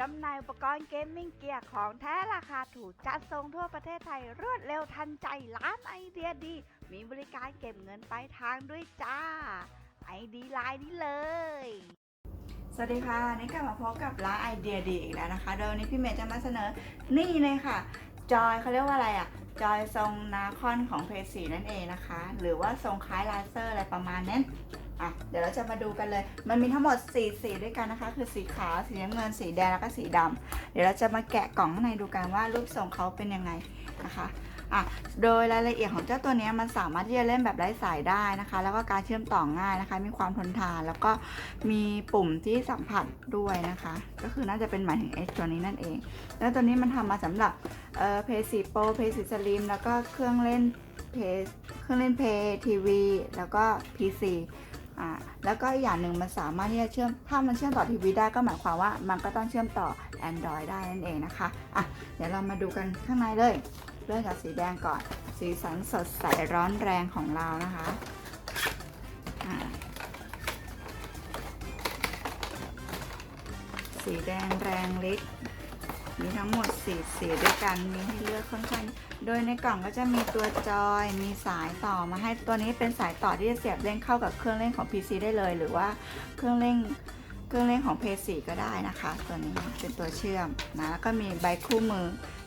จำหน่ายอุปกรณ์เกมมิ่งเกียร์ของแท้ราคาถูกจัดส่งทั่วประเทศไทยรวดเร็วทันใจร้านไอเดียดี มีบริการเก็บเงินปลายทางด้วยจ้า ไอดีไลน์นี้เลย สวัสดีค่ะนี่กลับมาพบกับร้านไอเดียดีอีกแล้วนะคะ โดยวันนี้พี่เมย์จะมาเสนอนี่เลยค่ะ จอยเขาเรียกว่าอะไรอะจอยทรงนาคอนของเพจสีนั่นเองนะคะ หรือว่าทรงคล้ายลาเซอร์อะไรประมาณนั้น อะเดี๋ยวเราจะมาดูกันเลย มันมีทั้งหมด4สีด้วยกันนะคะ คือสีขาว สีน้ำเงิน สีแดง แล้วก็สีดำเดี๋ยวเราจะมาแกะกล่องข้างในดูกันว่ารูปทรงเขาเป็นยังไงนะคะอะโดยรายละเอียดของเจ้าตัวนี้มันสามารถที่จะเล่นแบบไร้สายได้นะคะ แล้วก็การเชื่อมต่อง่ายนะคะ มีความทนทานแล้วก็มีปุ่มที่สัมผัสด้วยนะคะ ก็คือน่าจะเป็นหมายถึง X ตัวนี้นั่นเอง แล้วตัวนี้มันทำมาสำหรับเอ่อเพย์สีโปเพย์สีสลิมแล้วก็เครื่องเล่นเพย์เครื่องเล่นเพย์ทีวีแล้วก็ PC อ่าแล้วก็อีกอย่างหนึ่งมันสามารถที่จะเชื่อม ถ้ามันเชื่อมต่อทีวีได้ก็หมายความว่ามันก็ต้องเชื่อมต่อ Android ได้นั่นเองนะคะอะเดี๋ยวเรามาดูกันข้างในเลย เริ่มจากสีแดงก่อน สีสันสดใสร้อนแรงของเรานะคะอ่าสีแดงแรงฤทธิ์ มีทั้งหมดสีสีด้วยกัน มีให้เลือกค่อนข้าง โดยในกล่องก็จะมีตัวจอย มีสายต่อมาให้ ตัวนี้เป็นสายต่อที่จะเสียบเล่นเข้ากับเครื่องเล่นของ PC ได้เลย หรือว่าเครื่องเล่นเครื่องเล่นของ PS4 ก็ได้นะคะ ตัวนี้เป็นตัวเชื่อมนะ แล้วก็มีใบคู่มือ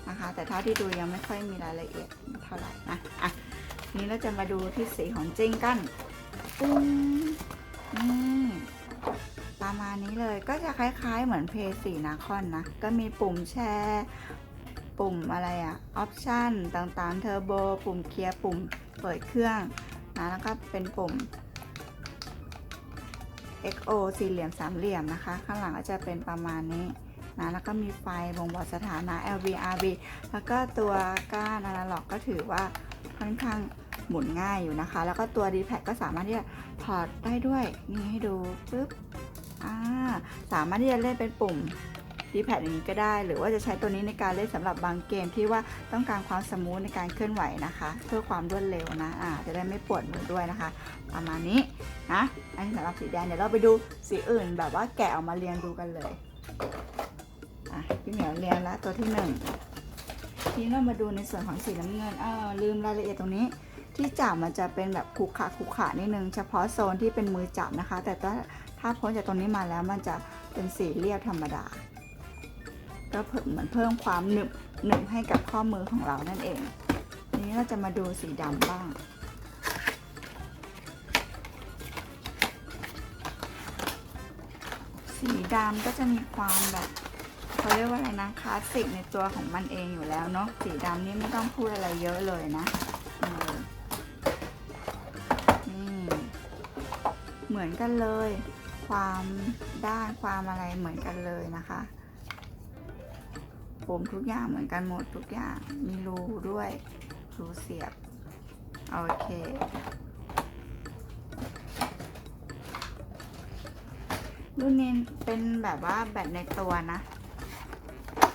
นะคะ แต่เท่าที่ดูยังไม่ค่อยมีรายละเอียดเท่าไหร่นะอะนี้เราจะมาดูที่สีของจริงกันปุ้งนี่ ประมาณนี้เลยก็จะคล้ายๆ เหมือน PS4 นาคอนนะ ก็มีปุ่มแชร์ ปุ่มอะไรอะออปชันต่างๆเทอร์โบปุ่มเคลียร์ปุ่มเปิดเครื่องนะแล้วก็เป็นปุ่ม XO สี่เหลี่ยมสามเหลี่ยมนะคะ ข้างหลังก็จะเป็นประมาณนี้นะแล้วก็มีไฟบ่งบอกสถานะ LV RV แล้วก็ตัวก้านอนาล็อกก็ถือว่าค่อนข้างหมุนง่ายอยู่นะคะ แล้วก็ตัว d p a d ก็สามารถที่จะถอดได้ด้วย นี่ให้ดูปึ๊บ สามารถที่จะเล่นเป็นปุ่มดีแพดอย่างนี้ก็ได้ หรือว่าจะใช้ตัวนี้ในการเล่นสำหรับบางเกมที่ว่าต้องการความสมูทในการเคลื่อนไหวนะคะ เพื่อความรวดเร็วนะอ่าจะได้ไม่ปวดมือด้วยนะคะ ประมาณนี้นะอันนี้สำหรับสีแดงเดี๋ยวเราไปดูสีอื่น แบบว่าแกะออกมาเรียงดูกันเลยอะพี่เหมียวเรียงแล้วตัวที่หนึ่งทีนี้เรามาดูในส่วนของสีน้ำเงินเออลืมรายละเอียดตรงนี้ที่จับมันจะเป็นแบบขรุขระขรุขระนิดนึง เฉพาะโซนที่เป็นมือจับนะคะ แต่ถ้า ถ้าพ้นจากตรงนี้มาแล้วมันจะเป็นสีเรียบธรรมดา ก็เพิ่มเหมือนเพิ่มความหนึบหนึบให้กับข้อมือของเรานั่นเองทีนี้เราจะมาดูสีดำบ้างสีดำก็จะมีความแบบเขาเรียกว่าอะไรนะคลาสสิกในตัวของมันเองอยู่แล้วเนาะสีดำนี่ไม่ต้องพูดอะไรเยอะเลยนะนี่เหมือนกันเลย ความด้านความอะไรเหมือนกันเลยนะคะปุ่มทุกอย่างเหมือนกันหมดทุกอย่าง มีรูด้วย รูเสียบ โอเค รุ่นนี้เป็นแบบว่าแบตในตัวนะ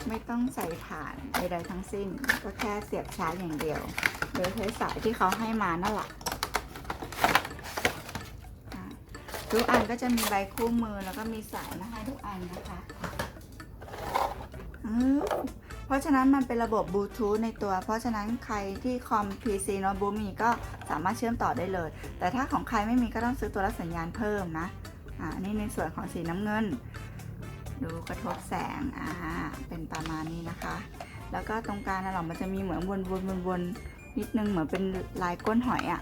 ไม่ต้องใส่ฐานใดๆทั้งสิ้น ก็แค่เสียบชาร์จอย่างเดียว โดยใช้สายที่เขาให้มานั่นแหละอะ ทุกอันก็จะมีใบคู่มือแล้วก็มีสายมาให้ทุกอันนะคะเพราะฉะนั้นมันเป็นระบบบลูทูธในตัว เพราะฉะนั้นใครที่คอม PC โน้ตบุ๊กมีก็สามารถเชื่อมต่อได้เลย แต่ถ้าของใครไม่มีก็ต้องซื้อตัวรับสัญญาณเพิ่มนะ อ่า นี่ในส่วนของสีน้ำเงิน ดูกระทบแสง อ่า เป็นประมาณนี้นะคะ แล้วก็ตรงกลางนะเรามันจะมีเหมือนวนวนวนวนๆนิดนึงเหมือนเป็นลายก้นหอยอะ่ะ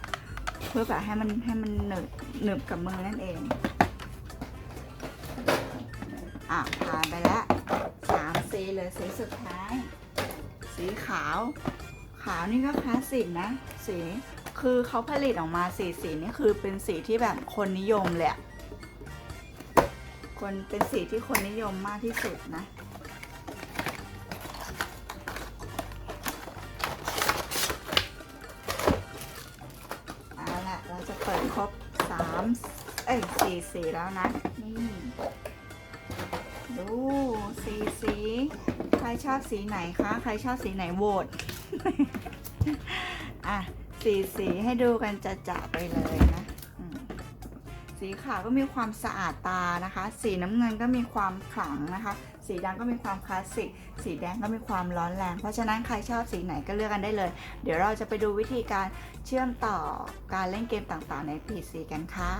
เพื่อแบบให้มันให้มันหนึบหนึบกับมือนั่นเอง อะผ่านไปแล้วสามสีเลยสีสุดท้าย สีขาว ขาวนี่ก็คลาสสิกนะ สีคือเขาผลิตออกมาสีสีนี่คือเป็นสีที่แบบคนนิยมเละคนเป็นสีที่คนนิยมมากที่สุดนะ ปิดครบสามเอ้ยสี่สีแล้วนะ นี่ ดูสีสี ใครชอบสีไหนคะ ใครชอบสีไหนโหวต อะ สีสีให้ดูกันจะจะไปเลยนะ สีขาวก็มีความสะอาดตานะคะ สีน้ำเงินก็มีความขลังนะคะ สีดำก็มีความคลาสสิก สีแดงก็มีความร้อนแรง เพราะฉะนั้นใครชอบสีไหนก็เลือกกันได้เลย เดี๋ยวเราจะไปดูวิธีการเชื่อมต่อการเล่นเกมต่างๆ ใน PC กันค่ะ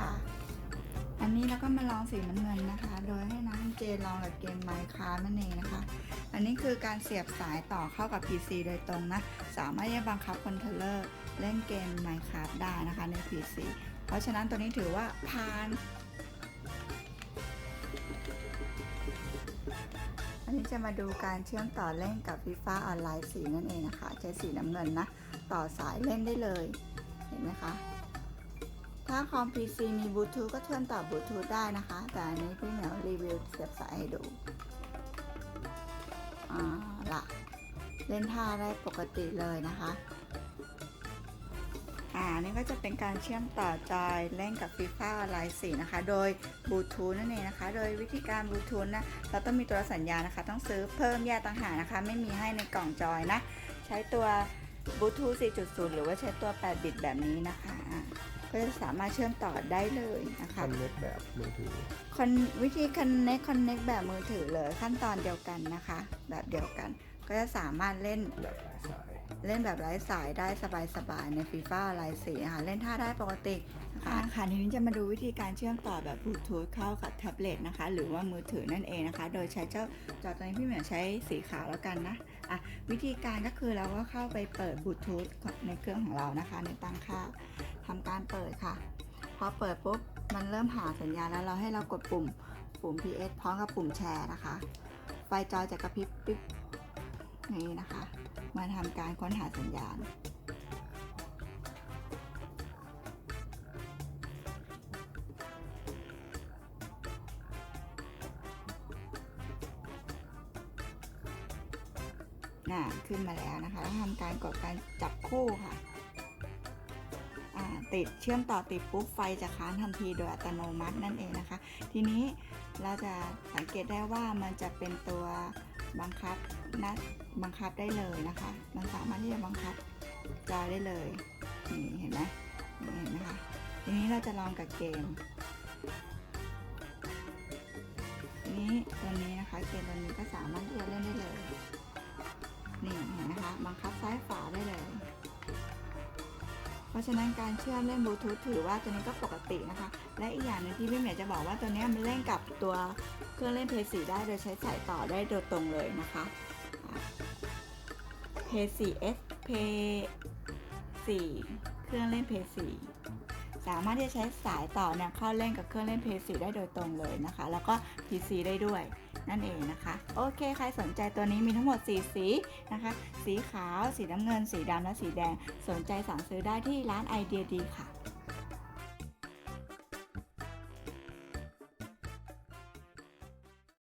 อันนี้เราก็มาลองสีน้ำเงินนะคะ โดยให้น้องเจนลองกับเกม Minecraft นั่นเองนะคะ อันนี้คือการเสียบสายต่อเข้ากับ PC โดยตรงนะ สามารถจะบังคับคอนโทรลเลอร์เล่นเกม Minecraft ได้นะคะใน PC เพราะฉะนั้นตัวนี้ถือว่าผ่าน อันนี้จะมาดูการเชื่อมต่อเล่นกับ FIFA ออนไลน์สีนั่นเองนะคะ ใช้สีน้ำเงินนะ ต่อสายเล่นได้เลย เห็นไหมคะ ถ้าคอม PC มีบลูทูธก็เชื่อมต่อบลูทูธได้นะคะ แต่อันนี้พี่เหมียวรีวิวเสียบสายให้ดูอ่าละเล่นท่าได้ปกติเลยนะคะ อ่านี่ก็จะเป็นการเชื่อมต่อจอยเล่นกับ FIFA ออนไลน์4นะคะ โดยบลูทูธนั่นเองนะคะ โดยวิธีการบลูทูธนะ เราต้องมีตัวสัญญาณนะคะ ต้องซื้อเพิ่มแยกต่างหากนะคะ ไม่มีให้ในกล่องจอยนะ ใช้ตัวบลูทูธ 4.0 หรือว่าใช้ตัว 8 บิตแบบนี้นะคะอะก็จะสามารถเชื่อมต่อได้เลยนะคะ คอนเน็กแบบมือถือคอนวิธี connect connect แบบมือถือเลยขั้นตอนเดียวกันนะคะ แบบเดียวกัน ก็จะสามารถเล่นแบบหลายสาย เล่นแบบไร้สายได้สบายๆใน FIFA ไร้สีนะคะเล่นท่าได้ปกตินะคะค่ะทีนี้จะมาดูวิธีการเชื่อมต่อแบบบลูทูธเข้ากับแท็บเล็ตนะคะ หรือว่ามือถือนั่นเองนะคะ โดยใช้เจ้าจอตัวนี้พี่เหมียวใช้สีขาวแล้วกันนะอะวิธีการก็คือเราก็เข้าไปเปิดบลูทูธในเครื่องของเรานะคะ ในตั้งค่าทำการเปิดค่ะ พอเปิดปุ๊บมันเริ่มหาสัญญาณแล้วเราให้เรากดปุ่มปุ่ม PS พร้อมกับปุ่มแชร์นะคะ ไฟจอจะกระพริบปิ๊บนี่นะคะ มาทำการค้นหาสัญญาณ น่ะ ขึ้นมาแล้วนะคะแล้วทำการกดการจับคู่ค่ะอ่าติดเชื่อมต่อติดปุ๊บไฟจะค้างทันทีโดยอัตโนมัตินั่นเองนะคะ ทีนี้เราจะสังเกตได้ว่ามันจะเป็นตัว บังคับนะบังคับได้เลยนะคะมันสามารถที่จะบังคับจอยได้เลยนี่เห็นไหมนี่เห็นไหมคะทีนี้เราจะลองกับเกมนี้ตัวนี้นะคะเกมตัวนี้ก็สามารถที่จะเล่นได้เลยนี่เห็นไหมคะบังคับซ้ายขวาได้เลย เพราะฉะนั้นการเชื่อมเล่นบลูทูธถือว่าตัวนี้ก็ปกตินะคะ และอีกอย่างหนึงที่พี่เหมียจะบอกว่าตัวนี้มันเล่นกับตัวเครื่องเล่นเพย์สีได้โดยใช้สายต่อได้โดยตรงเลยนะคะเพย์สี S เพย์สีเครื่องเล่นเพย์สีสามารถที่จะใช้สายต่อเนี่ยเข้าเล่นกับเครื่องเล่นเพย์สีได้โดยตรงเลยนะคะ แล้วก็ PC ได้ด้วย นั่นเองนะคะ โอเคใครสนใจตัวนี้มีทั้งหมด 4 สีนะคะ สีขาว สีน้ำเงิน สีดำและสีแดง สนใจสั่งซื้อได้ที่ร้านไอเดียดีค่ะ